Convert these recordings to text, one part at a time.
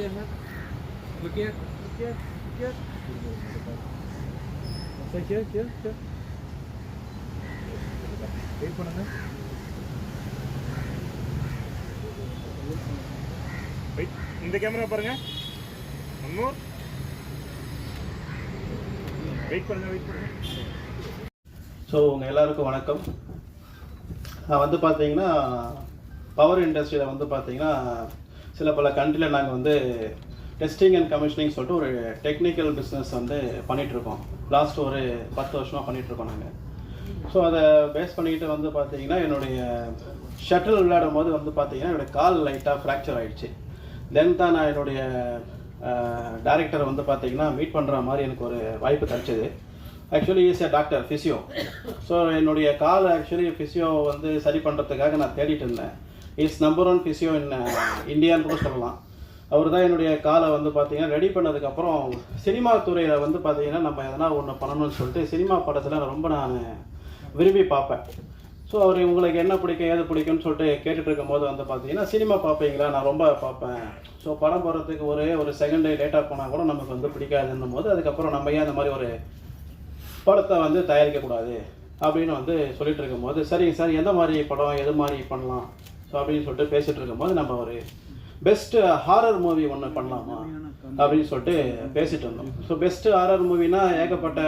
Look here, man. Look here. Look here. Look here. Say here, here, here. Wait பண்ணுங்க wait இந்த camera பாருங்க one more wait பண்ணுங்க wait பண்ணுங்க so உங்கள் எல்லாருக்கும் வணக்கம் நான் வந்து பார்த்தீங்கன்னா பவர் இண்டஸ்ட்ரியில் வந்து பார்த்தீங்கன்னா சில பல கண்ட்ரியில் நாங்கள் வந்து டெஸ்டிங் அண்ட் கமிஷனிங் சொல்லிட்டு ஒரு டெக்னிக்கல் பிஸ்னஸ் வந்து பண்ணிகிட்ருக்கோம் லாஸ்ட் ஒரு பத்து வருஷமாக பண்ணிகிட்ருக்கோம் நாங்கள் ஸோ அதை பேஸ் பண்ணிக்கிட்டு வந்து பார்த்தீங்கன்னா என்னுடைய ஷட்டில் விளையாடும் போது வந்து பார்த்தீங்கன்னா என்னுடைய கால் லைட்டாக ஃப்ராக்சர் ஆகிடுச்சு தென் தான் நான் என்னுடைய டேரக்டரை வந்து பார்த்தீங்கன்னா மீட் பண்ணுற மாதிரி எனக்கு ஒரு வாய்ப்பு கிடச்சிது. Actually is a doctor physio so என்னுடைய கால் ஆக்சுவலி ஃபிசியோ வந்து சரி பண்ணுறதுக்காக நான் தேடிட்டு இருந்தேன். Is number one physio in இந்தியான்னு கூட சொல்லலாம். அவர் தான் என்னுடைய காலை வந்து பார்த்தீங்கன்னா ரெடி பண்ணதுக்கப்புறம் சினிமா துறையில் வந்து பார்த்தீங்கன்னா நம்ம எதனா ஒன்று பண்ணணும்னு சொல்லிட்டு சினிமா படத்தில் ரொம்ப நான் விரும்பி பார்ப்பேன் ஸோ அவர் உங்களுக்கு என்ன பிடிக்கும் ஏது பிடிக்கும்னு சொல்லிட்டு கேட்டுட்டு இருக்கும்போது வந்து பார்த்தீங்கன்னா சினிமா பார்ப்பீங்களா நான் ரொம்ப பார்ப்பேன் ஸோ படம் போகிறதுக்கு ஒரே ஒரு செகண்ட் டே லேட்டாக போனால் கூட நமக்கு வந்து பிடிக்காதுன்னும் போது அதுக்கப்புறம் நம்ம ஏன் அந்த மாதிரி ஒரு படத்தை வந்து தயாரிக்கக்கூடாது? அப்படின்னு வந்து சொல்லிட்டு இருக்கும்போது சரிங்க சார் எந்த மாதிரி படம் எது மாதிரி பண்ணலாம்? ஸோ அப்படின்னு சொல்லிட்டு பேசிட்டு இருக்கும்போது நம்ம ஒரு பெஸ்ட் ஹாரர் மூவி ஒன்று பண்ணலாமா அப்படின்னு சொல்லிட்டு பேசிட்டு இருந்தோம். ஸோ பெஸ்ட் ஹாரர் மூவினா ஏகப்பட்ட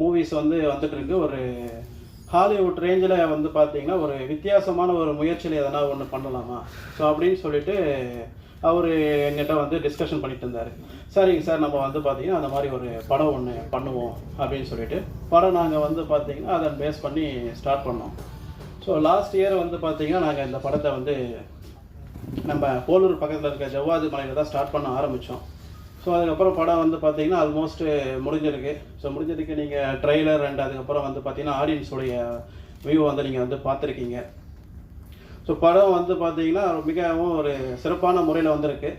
மூவிஸ் வந்து வந்துட்டு இருக்கு. ஒரு ஹாலிவுட் ரேஞ்சில் வந்து பார்த்தீங்கன்னா ஒரு வித்தியாசமான ஒரு முயற்சியில் எதனா ஒன்று பண்ணலாமா? ஸோ அப்படின்னு சொல்லிட்டு அவர் எங்கிட்ட வந்து டிஸ்கஷன் பண்ணிட்டு இருந்தார். சரிங்க சார் நம்ம வந்து பார்த்தீங்கன்னா அந்த மாதிரி ஒரு படம் ஒன்று பண்ணுவோம் அப்படின்னு சொல்லிட்டு. படம் நாங்கள் வந்து பார்த்தீங்கன்னா அதை பேஸ் பண்ணி ஸ்டார்ட் பண்ணோம். ஸோ லாஸ்ட் இயர் வந்து பார்த்தீங்கன்னா நாங்கள் இந்த படத்தை வந்து நம்ம போலூர் பக்கத்தில் இருக்க ஜவ்வாது மலையில் தான் ஸ்டார்ட் பண்ண ஆரம்பித்தோம் ஸோ அதுக்கப்புறம் படம் வந்து பார்த்தீங்கன்னா ஆல்மோஸ்ட்டு முடிஞ்சிருக்கு. ஸோ முடிஞ்சதுக்கு நீங்கள் ட்ரெய்லர் அண்ட் அதுக்கப்புறம் வந்து பார்த்தீங்கன்னா ஆடியன்ஸோடைய வியூ வந்து நீங்கள் வந்து பார்த்துருக்கீங்க. ஸோ படம் வந்து பார்த்தீங்கன்னா மிகவும் ஒரு சிறப்பான முறையில் வந்திருக்கு.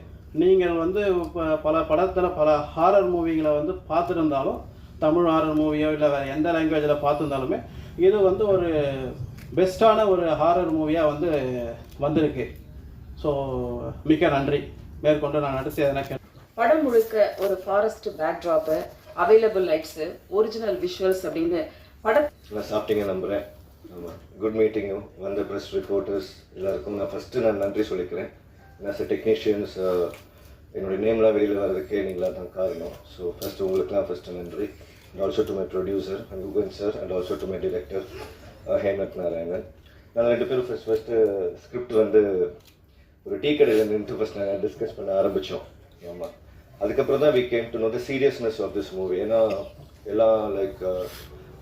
நீங்கள் வந்து இப்போ பல படத்தில் பல ஹாரர் மூவிங்களை வந்து பார்த்துருந்தாலும் தமிழ் ஹாரர் மூவியோ இல்லை வேறு எந்த லாங்குவேஜில் பார்த்துருந்தாலுமே இது வந்து ஒரு பெஸ்ட்டான ஒரு ஹாரர் மூவியாக வந்து வந்திருக்கு. ஸோ மிக்க நன்றி. மேற்கொண்டு நான் அடுத்து எதனா கே படம் முழுக்க ஒரு forest backdrop available lights original visuals அப்படின்னு பட நான் சாப்பிட்டீங்க நம்புகிறேன் ஆமாம் குட் மீட்டிங்கும் வந்த ப்ரெஸ் ரிப்போர்ட்டர்ஸ் எல்லாருக்கும் நான் ஃபஸ்ட்டு நான் நன்றி சொல்லிக்கிறேன். ஆஸ் அ டெக்னீஷியன்ஸ் என்னுடைய நேம்லாம் வெளியில் வர்றதுக்கே நீங்களாக தான் காரணம். ஸோ ஃபஸ்ட்டு உங்களுக்குலாம் ஃபஸ்ட்டு நன்றி. And also to my producer Guhan sir and also to my director Hemath Narayanan நாங்கள் ரெண்டு பேரும் ஃபஸ்ட் ஃபஸ்ட்டு ஸ்கிரிப்ட் வந்து ஒரு டீ கடையில் நின்று ஃபஸ்ட் நாங்கள் டிஸ்கஸ் பண்ண ஆரம்பித்தோம் ஆமாம் அதுக்கப்புறம் தான் we came to know the seriousness of this movie ஏன்னா எல்லாம் லைக்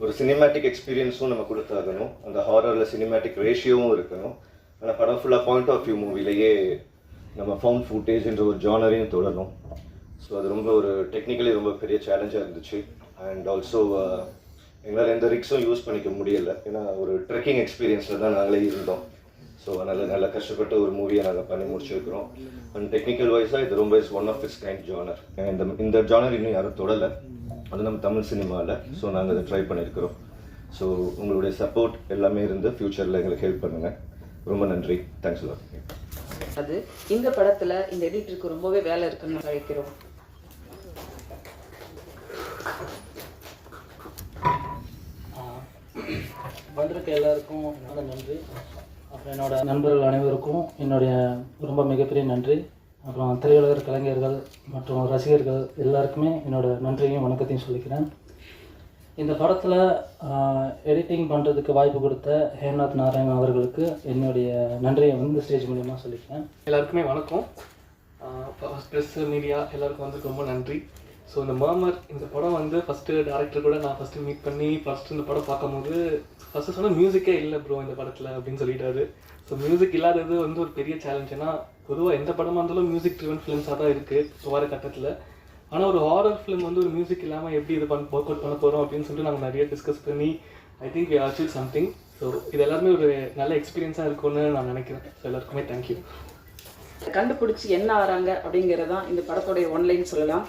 ஒரு சினிமேட்டிக் எக்ஸ்பீரியன்ஸும் நம்ம கொடுத்தாகணும். அந்த ஹாரரில் சினிமேட்டிக் ரேஷியோவும் இருக்கணும். ஆனால் படம் ஃபுல்லாக பாயிண்ட் ஆஃப் வியூ மூவிலேயே நம்ம ஃபவுண்ட் ஃபுட்டேஜ்ன்ற ஒரு ஜானரையும் தொடரணும் ஸோ அது ரொம்ப ஒரு டெக்னிக்கலி ரொம்ப பெரிய சேலஞ்சாக இருந்துச்சு. அண்ட் ஆல்சோ எங்களால் எந்த ரிக்ஸும் யூஸ் பண்ணிக்க முடியலை. ஏன்னா ஒரு ட்ரெக்கிங் எக்ஸ்பீரியன்ஸில் தான் நாங்களே இருந்தோம். ஸோ அதனால் நல்லா கஷ்டப்பட்டு ஒரு மூவியை நாங்கள் பண்ணி முடிச்சிருக்கிறோம். அண்ட் டெக்னிக்கல் வைஸாக இது ரொம்ப is one of its kind genre இந்த இந்த ஜானர் இன்னும் யாரும் தொடலை. அது நம்ம தமிழ் சினிமாவில் ஸோ நாங்கள் அதை ட்ரை பண்ணியிருக்கிறோம் ஸோ உங்களுடைய சப்போர்ட் எல்லாமே இருந்து ஃப்யூச்சரில் எங்களுக்கு ஹெல்ப் பண்ணுங்கள் ரொம்ப நன்றி. தேங்க்ஸ் அது இந்த படத்தில் இந்த எடிட்டருக்கு ரொம்பவே வேலை இருக்குன்னு நினைக்கிறோம் வந்திருக்க எல்லாருக்கும் என்னோட நன்றி. அப்புறம் என்னோட நண்பர்கள் அனைவருக்கும் என்னுடைய ரொம்ப மிகப்பெரிய நன்றி. அப்புறம் திரையுலகர் கலைஞர்கள் மற்றும் ரசிகர்கள் எல்லாருக்குமே என்னோட நன்றியையும் வணக்கத்தையும் சொல்லிக்கிறேன். இந்த படத்தில் எடிட்டிங் பண்ணுறதுக்கு வாய்ப்பு கொடுத்த ஹேம்நாத் நாராயணன் அவர்களுக்கு என்னுடைய நன்றியை வந்து ஸ்டேஜ் மூலியமாக சொல்லிக்கிறேன். எல்லாருக்குமே வணக்கம். ப்ரெஸ் மீடியா எல்லாருக்கும் வந்து ரொம்ப நன்றி. ஸோ இந்த மாமர் இந்த படம் வந்து ஃபஸ்ட்டு டேரக்டர் கூட நான் ஃபஸ்ட்டு மீட் பண்ணி ஃபஸ்ட்டு இந்த படம் பார்க்கும்போது ஃபஸ்ட்டு சொன்னால் மியூசிக்கே இல்லை ப்ரோ இந்த படத்தில் அப்படின்னு சொல்லிட்டாரு. ஸோ மியூசிக் இல்லாதது வந்து ஒரு பெரிய சேலஞ்ச் ஏன்னா பொதுவாக எந்த படமாக இருந்தாலும் மியூசிக் ட்ரிவன் ஃபிலிம்ஸாக தான் இருக்குது வர கட்டத்தில். ஆனால் ஒரு ஹாரர் ஃபிலிம் வந்து ஒரு மியூசிக் இல்லாமல் எப்படி இது பண்ண ஒர்க் அவுட் பண்ண போகிறோம் அப்படின்னு சொல்லிட்டு நாங்கள் நிறைய டிஸ்கஸ் பண்ணி I think we achieve something so இது எல்லாருமே ஒரு நல்ல எக்ஸ்பீரியன்ஸாக இருக்கும்னு நான் நினைக்கிறேன். ஸோ எல்லாருக்குமே தேங்க்யூ கண்டுபிடிச்சி என்ன ஆறாங்க அப்படிங்கிறதான் இந்த படத்தோடைய ஒன்லைன் சொல்லலாம்.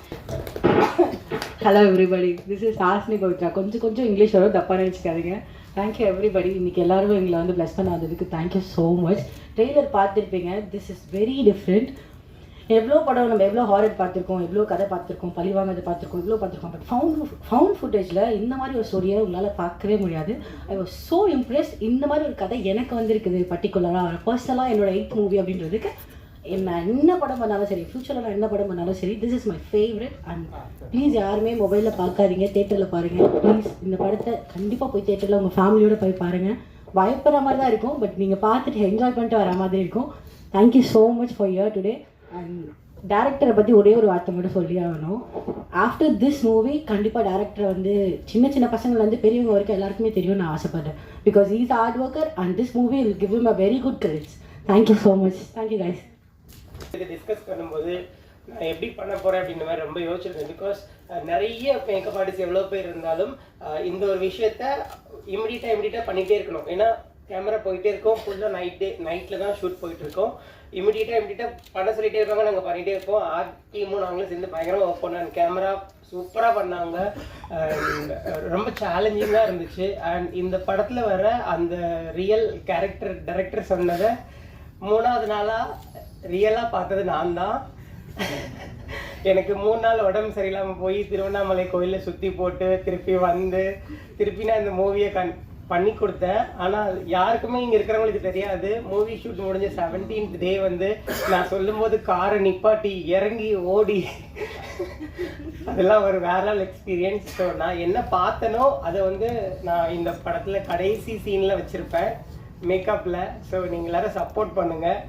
Hello everybody this is Hasni Pavithra கொஞ்சம் கொஞ்சம் இங்கிலீஷ் வரும் தப்பாக நினச்சிக்காதீங்க. தேங்க்யூ எவ்ரிபடி இன்னைக்கு எல்லாருமே எங்களை வந்து bless பண்ணாததுக்கு thank you so much trailer பார்த்துருப்பீங்க. திஸ் இஸ் வெரி டிஃப்ரெண்ட் எவ்வளோ படம் நம்ம எவ்வளோ ஹாரர் பார்த்துருக்கோம் எவ்வளோ கதை பார்த்துருக்கோம் பழிவாங்கிறது பார்த்துருக்கோம் இவ்வளோ பார்த்துருக்கோம். பட் ஃபவுண்ட் ஃபவுண்ட் ஃபுட்டேஜில் இந்த மாதிரி ஒரு ஸ்டோரியை உங்களால் பார்க்கவே முடியாது. ஐ வாஸ் ஸோ இம்ப்ரெஸ் இந்த மாதிரி ஒரு கதை எனக்கு வந்திருக்குது பர்டிகுலராக பர்சனலாக என்னோட எயித் மூவி அப்படின்றதுக்கு. என்ன என்ன படம் பண்ணாலும் சரி ஃப்யூச்சரில் நான் என்ன படம் பண்ணாலும் சரி this is my favourite and please யாருமே மொபைலில் பார்க்காதீங்க தேட்டரில் பாருங்கள் ப்ளீஸ் இந்த படத்தை கண்டிப்பாக போய் தேட்டரில் உங்கள் ஃபேமிலியோட போய் பாருங்கள் பயப்படுற மாதிரி தான் இருக்கும் பட் நீங்கள் பார்த்துட்டு என்ஜாய் பண்ணிட்டு வர மாதிரி இருக்கும். Thank you so much for year today and டேரக்டரை பற்றி ஒரே ஒரு வார்த்தை மட்டும் சொல்லி ஆகணும். ஆஃப்டர் திஸ் மூவி கண்டிப்பாக டேரக்டர் வந்து சின்ன சின்ன பசங்கள்லேருந்து பெரியவங்க வரைக்கும் எல்லாருக்குமே தெரியும் நான் ஆசைப்படுறேன். Because is hard worker and this movie will give him a very good credits thank you so much thank you guys discuss பண்ணும்போது நான் எப்படி பண்ண போகிறேன் அப்படின்ற மாதிரி ரொம்ப யோசிச்சிருக்கேன் பிகாஸ் நிறைய மேக்கப் ஆர்டிஸ்ட் எவ்வளோ பேர் இருந்தாலும் இந்த ஒரு விஷயத்த இமிடியட்டாக இமிடியட்டாக பண்ணிகிட்டே இருக்கணும். ஏன்னா கேமரா போயிட்டே இருக்கோம். ஃபுல்லாக நைட் டே நைட்டில் தான் ஷூட் போயிட்டு இருக்கோம். இமிடியட்டாக இமிடியட்டாக பண்ண சொல்லிட்டே இருக்காங்க நாங்கள் பண்ணிகிட்டே இருக்கோம் ஆர் டீமும் நாங்களும் சேர்ந்து பயங்கரமாக ஒர்க் பண்ணோம். கேமரா சூப்பராக பண்ணாங்க. ரொம்ப சேலஞ்சிங்காக இருந்துச்சு. அண்ட் இந்த படத்தில் வர அந்த ரியல் கேரக்டர் டைரக்டர் சொன்னதை மூணாவது நாளாக ரியலாக பார்த்தது நான் தான் எனக்கு மூணு நாள் உடம்பு சரியில்லாமல் போய் திருவண்ணாமலை கோயிலில் சுற்றி போட்டு திருப்பி வந்து திருப்பி நான் இந்த மூவியை கண் பண்ணி கொடுத்தேன். ஆனால் யாருக்குமே இங்கே இருக்கிறவங்களுக்கு தெரியாது. மூவி ஷூட் முடிஞ்ச செவன்டீன்த் டே வந்து நான் சொல்லும்போது காரை நிப்பாட்டி இறங்கி ஓடி. அதெல்லாம் ஒரு வேற எக்ஸ்பீரியன்ஸ் ஸோ நான் என்ன பார்த்தனோ அதை வந்து நான் இந்த படத்தில் கடைசி சீனில் வச்சுருப்பேன். மேக்கப்பில் ஸோ நீங்கள் எல்லாரும் சப்போர்ட் பண்ணுங்கள்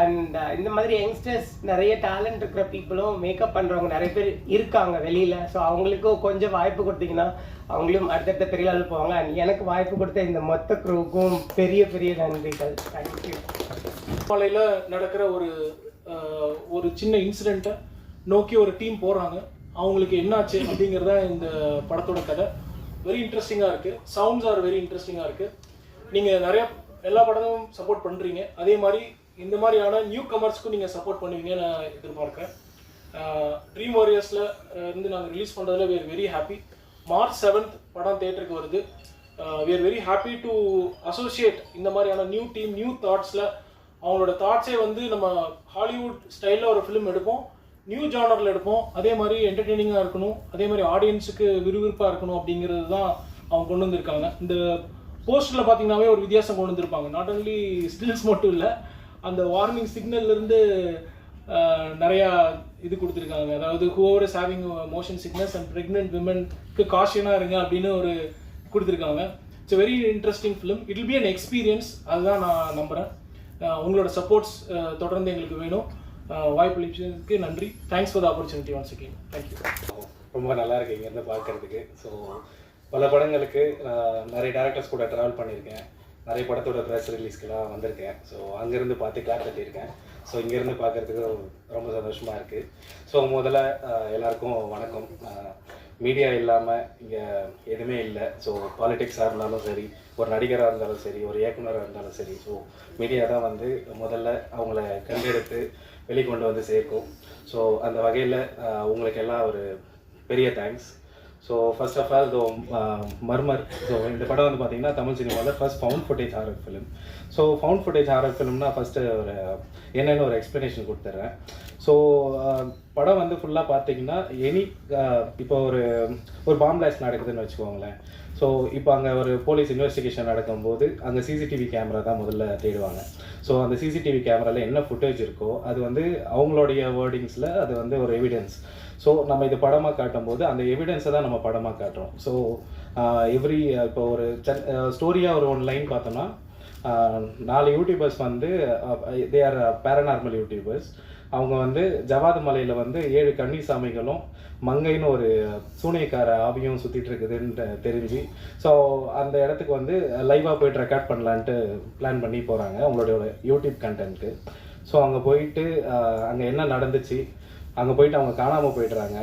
அண்ட் uh, இந்த மாதிரி யங்ஸ்டர்ஸ் நிறைய டேலண்ட் இருக்கிற பீப்புளும் மேக்கப் பண்ணுறவங்க நிறைய பேர் இருக்காங்க வெளியில். ஸோ அவங்களுக்கும் கொஞ்சம் வாய்ப்பு கொடுத்தீங்கன்னா அவங்களும் அடுத்தடுத்த பெரிய அளவு போவாங்க. அண்ட் எனக்கு வாய்ப்பு கொடுத்த இந்த மொத்த குரூவுக்கும் பெரிய பெரிய நன்றிகள். தேங்க்யூ காலையில் நடக்கிற ஒரு ஒரு சின்ன இன்சிடெண்ட்டை நோக்கி ஒரு டீம் போகிறாங்க அவங்களுக்கு என்னாச்சு அப்படிங்கிறத இந்த படத்தோட கதை. வெரி இன்ட்ரெஸ்டிங்காக இருக்குது சவுண்ட்ஸ் ஆர் வெரி இன்ட்ரெஸ்டிங்காக இருக்குது நீங்கள் நிறையா எல்லா படமும் சப்போர்ட் பண்ணுறீங்க அதே மாதிரி இந்த மாதிரியான நியூ கமர்ஸ்க்கும் நீங்கள் சப்போர்ட் பண்ணுவீங்கன்னு நான் எதிர்பார்க்குறேன். ட்ரீம் வாரியர்ஸில் இருந்து நாங்கள் ரிலீஸ் பண்ணுறதுல we are very happy March seventh படம் தேட்டருக்கு வருது. We are very happy to associate இந்த மாதிரியான நியூ டீம் நியூ தாட்ஸில் அவங்களோட தாட்ஸே வந்து நம்ம ஹாலிவுட் ஸ்டைலில் ஒரு ஃபிலிம் எடுப்போம் நியூ ஜானரில் எடுப்போம். அதே மாதிரி என்டர்டெய்னிங்காக இருக்கணும். அதே மாதிரி ஆடியன்ஸுக்கு விறுவிறுப்பாக இருக்கணும் அப்படிங்கிறது தான் அவங்க கொண்டு வந்திருக்காங்க. இந்த போஸ்டரில் பார்த்தீங்கன்னாவே ஒரு வித்தியாசம் கொண்டு வந்திருப்பாங்க. நாட் ஓன்லி ஸ்டில்ஸ் மட்டும் இல்லை அந்த வார்னிங் சிக்னல்லேருந்து நிறையா இது கொடுத்துருக்காங்க. அதாவது whoever is having motion sickness and pregnant விமனுக்கு காஷியனாக இருங்க அப்படின்னு ஒரு கொடுத்துருக்காங்க. It's very interesting film it will be an experience அதுதான் நான் நம்புகிறேன் உங்களோட சப்போர்ட்ஸ் தொடர்ந்து எங்களுக்கு வேணும். வாய்ப்பளிச்சதுக்கு நன்றி. Thanks for the opportunity once again thank you ரொம்ப நல்லா இருக்கு இங்கேருந்து பார்க்கறதுக்கு. ஸோ பல படங்களுக்கு நிறைய டேரக்டர்ஸ் கூட ட்ராவல் பண்ணியிருக்கேன். நிறைய படத்தோட ப்ரெஸ் ரிலீஸ்க்கெலாம் வந்திருக்கேன். ஸோ அங்கேருந்து பார்த்து கிளாப் கட்டியிருக்கேன் ஸோ இங்கேருந்து பார்க்குறதுக்கு ரொம்ப சந்தோஷமாக இருக்குது ஸோ முதல்ல எல்லாருக்கும் வணக்கம். மீடியா இல்லாமல் இங்கே எதுவுமே இல்லை. ஸோ பாலிடிக்ஸாக இருந்தாலும் சரி ஒரு நடிகராக இருந்தாலும் சரி ஒரு இயக்குனராக இருந்தாலும் சரி ஸோ மீடியா தான் வந்து முதல்ல அவங்கள கண்டெடுத்து வெளிக்கொண்டு வந்து சேர்க்கும். ஸோ அந்த வகையில் உங்களுக்கு எல்லாம் ஒரு பெரிய thanks so first of all though murmur so இந்த படம் வந்து பார்த்தீங்கன்னா தமிழ் சினிமாவில் uh, first found footage horror film so found footage horror ஃபிலிம்னா first ஒரு என்னென்னு ஒரு எக்ஸ்ப்ளனேஷன் கொடுத்துட்றேன் ஸோ படம் வந்து ஃபுல்லாக பார்த்தீங்கன்னா எனி இப்போ ஒரு ஒரு பாம்பிளாஸ் நடக்குதுன்னு வச்சுக்கோங்களேன். ஸோ இப்போ அங்கே ஒரு போலீஸ் இன்வெஸ்டிகேஷன் நடக்கும்போது அங்கே சிசிடிவி கேமரா தான் முதல்ல தேடுவாங்க. ஸோ அந்த சிசிடிவி கேமராவில் என்ன ஃபுட்டேஜ் இருக்கோ அது வந்து அவங்களுடைய வேர்டிங்ஸில் அது வந்து ஒரு எவிடன்ஸ் ஸோ நம்ம இது படமாக காட்டும்போது அந்த எவிடன்ஸை தான் நம்ம படமாக காட்டுறோம். ஸோ எவ்ரி இப்போ ஒரு ஸ்டோரியாக ஒரு ஒன் லைன் பார்த்தோம்னா நாலு யூடியூபர்ஸ் வந்து தே ஆர் பேரநார்மல் யூடியூபர்ஸ் அவங்க வந்து ஜவாது மலையில் வந்து ஏழு கன்னி சாமிகளும் மங்கைன்னு ஒரு சூனியக்கார ஆவியும் சுற்றிட்டு இருக்குதுன்னு தெரிஞ்சு ஸோ அந்த இடத்துக்கு வந்து லைவாக போயிட்டு ரெக்கார்ட் பண்ணலான்ட்டு பிளான் பண்ணி போகிறாங்க அவங்களோட யூடியூப் கண்டென்ட்டு ஸோ அங்கே போயிட்டு அங்கே என்ன நடந்துச்சு அங்கே போயிட்டு அவங்க காணாமல் போயிடுறாங்க.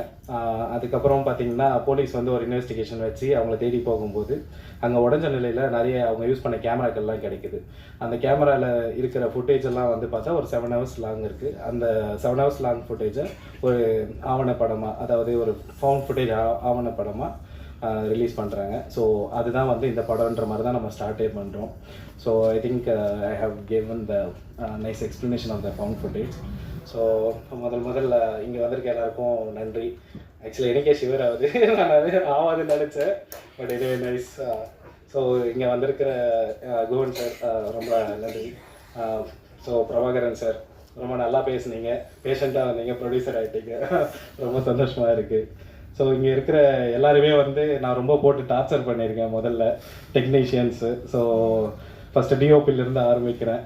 அதுக்கப்புறம் பார்த்தீங்கன்னா போலீஸ் வந்து ஒரு இன்வெஸ்டிகேஷன் வச்சு அவங்கள தேடி போகும்போது அங்கே உடஞ்ச நிலையில் நிறைய அவங்க யூஸ் பண்ண கேமராக்கள்லாம் கிடைக்குது. அந்த கேமராவில் இருக்கிற ஃபுட்டேஜ் எல்லாம் வந்து பார்த்தா ஒரு செவன் ஹவர்ஸ் லாங் இருக்குது அந்த செவன் ஹவர்ஸ் லாங் ஃபுட்டேஜை ஒரு ஆவணப்படமாக அதாவது ஒரு ஃபவுண்ட் ஃபுட்டேஜ் ஆவணப்படமாக ரிலீஸ் பண்ணுறாங்க ஸோ அதுதான் வந்து இந்த படம்ன்ற மாதிரி தான் நம்ம ஸ்டார்ட்டே பண்ணுறோம் so I think I have given the nice explanation of the found footage so முதல் முதல்ல இங்கே வந்திருக்க எல்லாருக்கும் நன்றி. ஆக்சுவலி எனக்கே ஷிவர் ஆகுது நான் அது ஆகாதுன்னு நினச்சேன். பட் இதுவே நைஸ் ஸோ uh, இங்கே வந்திருக்கிற uh, அஹ், சார் uh, ரொம்ப நன்றி. ஸோ பிரபாகரன் சார் ரொம்ப நல்லா பேசுனீங்க. பேஷண்ட்டாக வந்தீங்க ப்ரொடியூசர் ஆகிட்டீங்க ரொம்ப சந்தோஷமாக இருக்குது ஸோ இங்கே இருக்கிற எல்லாருமே வந்து நான் ரொம்ப போட்டு டார்ச்சர் பண்ணியிருக்கேன் முதல்ல டெக்னீஷியன்ஸு ஸோ ஃபஸ்ட்டு டிஓபிலேருந்து ஆரம்பிக்கிறேன்.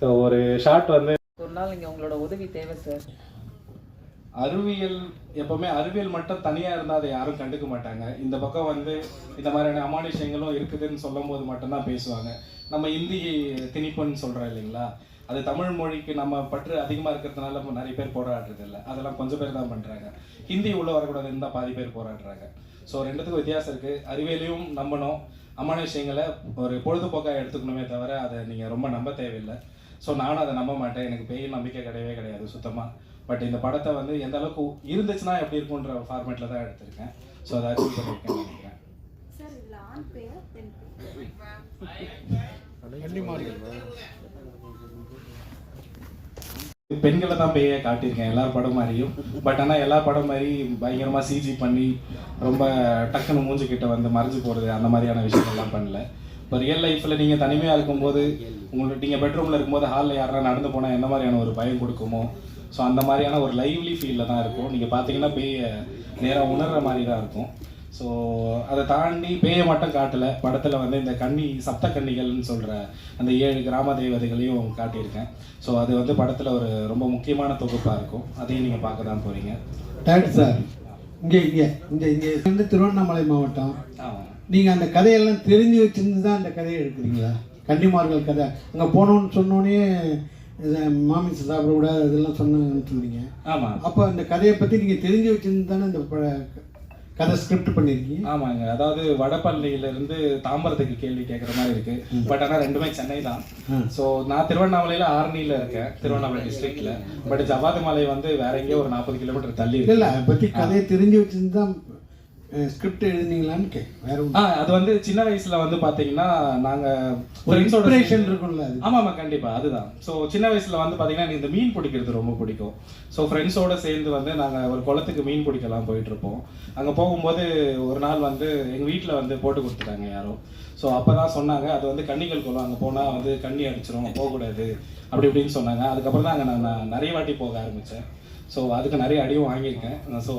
ஸோ ஒரு ஷார்ட் வந்து ஒரு நாள் இங்கே உங்களோட உதவி தேவை சார் அறிவியல் எப்பவுமே அறிவியல் மட்டும் தனியாக இருந்தால் அதை யாரும் கண்டுக்க மாட்டாங்க. இந்த பக்கம் வந்து இந்த மாதிரியான அமானுஷங்களும் இருக்குதுன்னு சொல்லும் போது மட்டும்தான் பேசுவாங்க. நம்ம இந்தி திணிப்புன்னு சொல்கிறோம் இல்லைங்களா? அது தமிழ் மொழிக்கு நம்ம பற்று அதிகமாக இருக்கிறதுனால நம்ம நிறைய பேர் போராடுறது இல்லை. அதெல்லாம் கொஞ்சம் பேர் தான் பண்ணுறாங்க ஹிந்தி உள்ளே வரக்கூடாதுன்னு தான் பாதி பேர் போராடுறாங்க. ஸோ ரெண்டுத்துக்கும் வித்தியாசம் இருக்குது அறிவியலையும் நம்பணும். அமானுஷங்களை ஒரு பொழுதுபோக்காக எடுத்துக்கணுமே தவிர அதை நீங்கள் ரொம்ப நம்ப தேவையில்லை. ஸோ நானும் அதை நம்ப மாட்டேன். எனக்கு பேய் நம்பிக்கை கிடையவே கிடையாது சுத்தமாக பட் இந்த படத்தை வந்து எந்த அளவுக்கு இருந்துச்சுன்னா எப்படி இருக்குன்ற ஃபார்மேட்டில் தான் எடுத்திருக்கேன். ஸோ அதை அச்சீவ் பண்ணியிருக்கேன் நினைக்கிறேன். பெண்களை தான் பேய காட்டியிருக்கேன். எல்லா படம் மாதிரியும். பட் ஆனால் எல்லா படம் மாதிரி பயங்கரமாக சிஜி பண்ணி ரொம்ப டக்குன்னு மூஞ்சி கிட்ட வந்து மறைஞ்சு போகிறது அந்த மாதிரியான விஷயங்கள்லாம் பண்ணல. இப்போ ரியல் லைஃப்பில் நீங்கள் தனிமையாக இருக்கும்போது உங்களுக்கு நீங்கள் பெட்ரூமில் இருக்கும்போது ஹாலில் யாரா நடந்து போனால் எந்த மாதிரியான ஒரு பயம் கொடுக்குமோ ஸோ அந்த மாதிரியான ஒரு லைவ்லி ஃபீலில் தான் இருக்கும். நீங்கள் பார்த்தீங்கன்னா பேயை நேராக உணர்கிற மாதிரி தான் இருக்கும். ஸோ அதை தாண்டி பேயை மட்டும் காட்டலை. படத்தில் வந்து இந்த கன்னி சப்த கன்னிகள்னு சொல்கிற அந்த ஏழு கிராம தெய்வதைகளையும் காட்டியிருக்கேன். ஸோ அது வந்து படத்தில் ஒரு ரொம்ப முக்கியமான தொகுப்பாக இருக்கும். அதையும் நீங்கள் பார்க்க தான் போகிறீங்க டேரக்டர் சார் இங்கே இங்கே இந்த இங்கே வந்து திருவண்ணாமலை மாவட்டம் ஆமாம் நீங்கள் அந்த கதையெல்லாம் தெரிஞ்சு வச்சிருந்து தான் அந்த கதையை எடுக்கிறீங்களா? கன்னிமார்கள் கதை. அங்கே போனோன்னு சொன்னோன்னே இதை மாமிசம் சாப்பிடக்கூடாது இதெல்லாம் சொன்னேன்னு சொன்னீங்க. ஆமாம் அப்போ அந்த கதையை பற்றி நீங்கள் தெரிஞ்சு வச்சிருந்து தானே இந்த கதை ஸ்கிரிப்ட் பண்ணியிருக்கீங்க ஆமாங்க. அதாவது வடபள்ளியில இருந்து தாம்பரத்துக்கு கேள்வி கேட்குற மாதிரி இருக்கு. பட் ஆனால் ரெண்டுமே சென்னை தான் ஸோ நான் திருவண்ணாமலையில ஆர்னியில் இருக்கேன். திருவண்ணாமலை டிஸ்ட்ரிக்ட்ல பட் ஜவாது மலை வந்து வேற எங்கேயோ ஒரு நாற்பது கிலோமீட்டர் தள்ளி இல்லை பற்றி கதையை தெரிஞ்சு வச்சிருந்து தான் ஸ்கிரிப்ட் எழுதினீங்களான்னு கே வேற ஆ அது வந்து சின்ன வயசுல வந்து பாத்தீங்கன்னா நாங்க ஒரு சேர்ந்து- இருக்கும்ல. ஆமா ஆமா கண்டிப்பா அதுதான். ஸோ சின்ன வயசுல வந்து பாத்தீங்கன்னா எனக்கு இந்த மீன் பிடிக்கிறது ரொம்ப பிடிக்கும். ஸோ ஃப்ரெண்ட்ஸோட சேர்ந்து வந்து நாங்க ஒரு குளத்துக்கு மீன் பிடிக்கலாம் போயிட்டு இருப்போம் அங்க போகும்போது ஒரு நாள் வந்து எங்க வீட்ல வந்து போட்டு கொடுத்துட்டாங்க யாரோ. ஸோ அப்பதான் சொன்னாங்க அது வந்து கன்னிகள் குளம் அங்க போனா வந்து கண்ணி அடிச்சிரும் போகக்கூடாது. அப்படி இப்படின்னு சொன்னாங்க. அதுக்கப்புறம் தான் அங்க நான் நிறைய வாட்டி போக ஆரம்பிச்சேன். ஸோ அதுக்கு நிறைய அடியும் வாங்கியிருக்கேன். ஸோ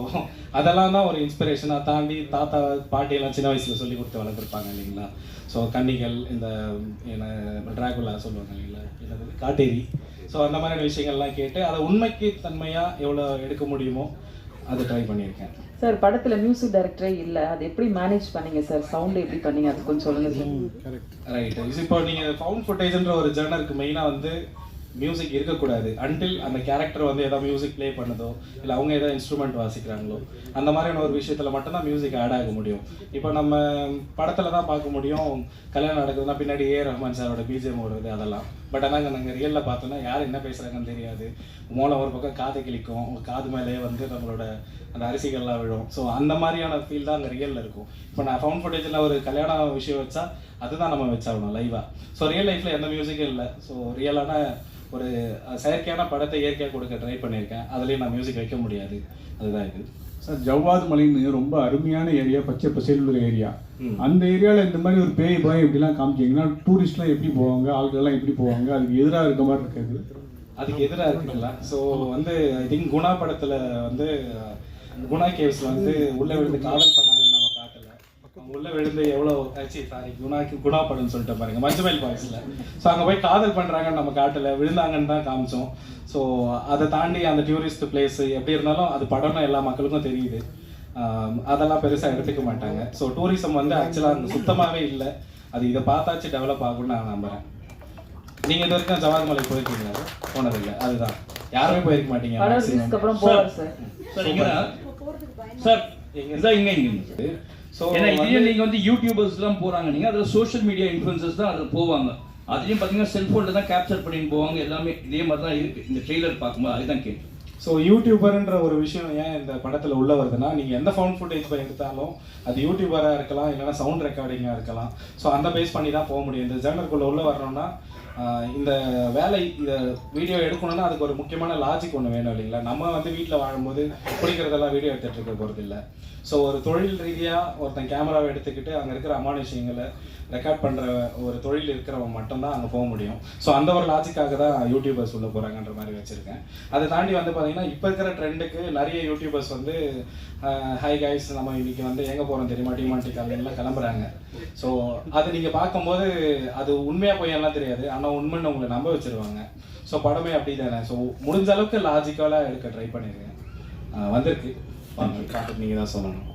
அதெல்லாம் தான் ஒரு இன்ஸ்பிரேஷனாக தாண்டி தாத்தா பாட்டியெல்லாம் சின்ன வயசில் சொல்லி கொடுத்து வளர்த்துருப்பாங்க இல்லைங்களா? ஸோ கன்னிகள் இந்த என்ன டிராகுலா சொல்லுவாங்க இல்லைங்களா? என்னது? காட்டேரி. ஸோ அந்த மாதிரியான விஷயங்கள்லாம் கேட்டு அதை உண்மைக்கு தன்மையாக எவ்வளோ எடுக்க முடியுமோ அதை ட்ரை பண்ணியிருக்கேன். சார் படத்தில் மியூசிக் டைரக்டரே இல்லை. அது எப்படி மேனேஜ் பண்ணீங்க சார் சவுண்ட் எப்படி பண்ணீங்க? அது கொஞ்சம் சொல்லுங்க சார் ரைட் இப்போ நீங்கள் ஃபவுண்ட் ஃபுட்டேஜ்ன்ற ஒரு ஜேர்னருக்கு மெயினாக வந்து மியூசிக் இருக்கக்கூடாது. அன்டில் அந்த கேரக்டர் வந்து ஏதாவது மியூசிக் ப்ளே பண்ணதோ இல்லை அவங்க ஏதாவது இன்ஸ்ட்ருமெண்ட் வாசிக்கிறாங்களோ அந்த மாதிரியான ஒரு விஷயத்தில் மட்டும்தான் மியூசிக் ஆட் ஆக முடியும். இப்போ நம்ம படத்தில் தான் பார்க்க முடியும். கல்யாணம் நடக்குதுன்னா பின்னாடி ஏ ரஹ்மான் சாரோட பிஜிஎம் ஓடுறது அதெல்லாம். பட் ஆனால் நாங்கள் ரியலில் பார்த்தோன்னா யார் என்ன பேசுகிறாங்கன்னு தெரியாது. மூலம் ஒரு பக்கம் காது கிழிக்கும். உங்கள் காது மேலேயே வந்து நம்மளோட அந்த அரிசிகள்லாம் விழும். ஸோ அந்த மாதிரியான ஃபீல் தான் அந்த ரியலில் இருக்கும். இப்போ நான் ஃபவுண்ட் ஃபுட்டேஜில் ஒரு கல்யாண விஷயம் வச்சா அதுதான் நம்ம வச்சாகணும் லைவாக ஸோ ரியல் லைஃப்பில் எந்த மியூசிக்கும் இல்லை. ஸோ ரியலான ஒரு செயற்கையான படத்தை இயற்கையாக கொடுக்க ட்ரை பண்ணியிருக்கேன். அதுலேயும் நான் மியூசிக் வைக்க முடியாது. அதுதான் இது. சார் ஜவ்வாது மலைன்னு ரொம்ப அருமையான ஏரியா பச்சை பசேல் ஒரு ஏரியா. அந்த ஏரியாவில் இந்த மாதிரி ஒரு பேய் பயம் இப்படிலாம் காமிச்சிங்கன்னா டூரிஸ்ட்லாம் எப்படி போவாங்க? ஆட்கள்லாம் எப்படி போவாங்க? அதுக்கு எதிராக இருக்க மாதிரி இருக்காது அதுக்கு எதிராக இருக்குங்களா? ஸோ வந்து ஐ திங்க் குணா படத்தில் வந்து குணா கேவ்ஸ் வந்து உள்ளே விழுந்து காதல் காட்டல உள்ள விழுந்து எவ்வளோ ஆச்சு? சாரி குணாக்கு குணா படம்னு சொல்லிட்டு பாருங்க மஞ்சமேல் பாய்ஸில் ஸோ அங்கே போய் காதல் பண்ணுறாங்கன்னு நம்ம காட்டல விழுந்தாங்கன்னு தான் காமிச்சோம். ஸோ அதை தாண்டி அந்த டூரிஸ்ட் பிளேஸ் எப்படி இருந்தாலும் அது படம்னு எல்லா மக்களுக்கும் தெரியுது. அதெல்லாம் பெருசாக எடுத்துக்க மாட்டாங்க. ஸோ டூரிசம் வந்து ஆக்சுவலாக அங்கே சுத்தமாகவே இல்லை. அது இதை பார்த்தாச்சு டெவலப் ஆகும்னு நான் நம்புகிறேன் நீங்க இது வரைக்கும் ஜவாத் மலை போயிருக்கீங்களா? போனதில்லை அதுதான். யாருமே போயிருக்க மாட்டீங்க சார் சார் இங்க சார் இங்க இங்க. So, ஏன்னா இதே வந்து- நீங்க வந்து யூடியூபர்ஸ்லாம் போறாங்க. நீங்க அதுல சோஷியல் மீடியா இன்ஃபுளுசர்ஸ் தான் அதுல போவாங்க. அதுலயும் பாத்தீங்கன்னா செல்போன்ல தான் கேப்சர் பண்ணிட்டு போவாங்க. எல்லாமே இதே மாதிரி தான் இருக்கு. இந்த ட்ரெய்லர் பார்க்கும்போது அதுதான் கேட்டேன். ஸோ யூடியூபர்ன்ற ஒரு விஷயம் ஏன் இந்த படத்தில் உள்ள வருதுன்னா நீங்கள் எந்த ஃபவுண்ட் ஃபுட்டேஜ் எடுத்தாலும் அது யூடியூபராக இருக்கலாம் இல்லைன்னா சவுண்ட் ரெக்கார்டிங்காக இருக்கலாம். ஸோ அந்த பேஸ் பண்ணி தான் போக முடியும். இந்த ஜேர்னருக்குள்ளே உள்ள வரணும்னா இந்த வேலை இந்த வீடியோ எடுக்கணும்னா அதுக்கு ஒரு முக்கியமான லாஜிக் ஒன்று வேணும் இல்லைங்களா? நம்ம வந்து வீட்டில் வாழும்போது பிடிக்கிறதெல்லாம் வீடியோ எடுத்துகிட்டு இருக்க போகிறது இல்லை. ஸோ ஒரு தொழில் ரீதியாக ஒருத்தன் கேமராவை எடுத்துக்கிட்டு அங்கே இருக்கிற அமானுஷயங்களை ரெக்கார்ட் பண்ணுற ஒரு தொழில் இருக்கிறவன் மட்டும்தான் அங்கே போக முடியும். ஸோ அந்த ஒரு லாஜிக்காக தான் யூடியூபர்ஸ் உள்ள போகிறாங்கன்ற மாதிரி வச்சுருக்கேன். அதை தாண்டி வந்து பார்த்தீங்கன்னா இப்போ இருக்கிற ட்ரெண்டுக்கு நிறைய யூடியூபர்ஸ் வந்து ஹை கைஸ் நம்ம இன்னைக்கு வந்து எங்கே போகிறோம் தெரியுமா? டிமாண்டி அப்படின்லாம் கிளம்புறாங்க. ஸோ அது நீங்கள் பார்க்கும்போது அது உண்மையாக பொய்யெல்லாம் தெரியாது. ஆனால் உண்மைன்னு உங்களை நம்ப வச்சிருவாங்க. ஸோ படமே அப்படி தானே ஸோ முடிஞ்ச அளவுக்கு லாஜிக்கலாக எடுக்க ட்ரை பண்ணியிருக்கேன் வந்திருக்கு. நீங்கள் தான் சொல்லணும்.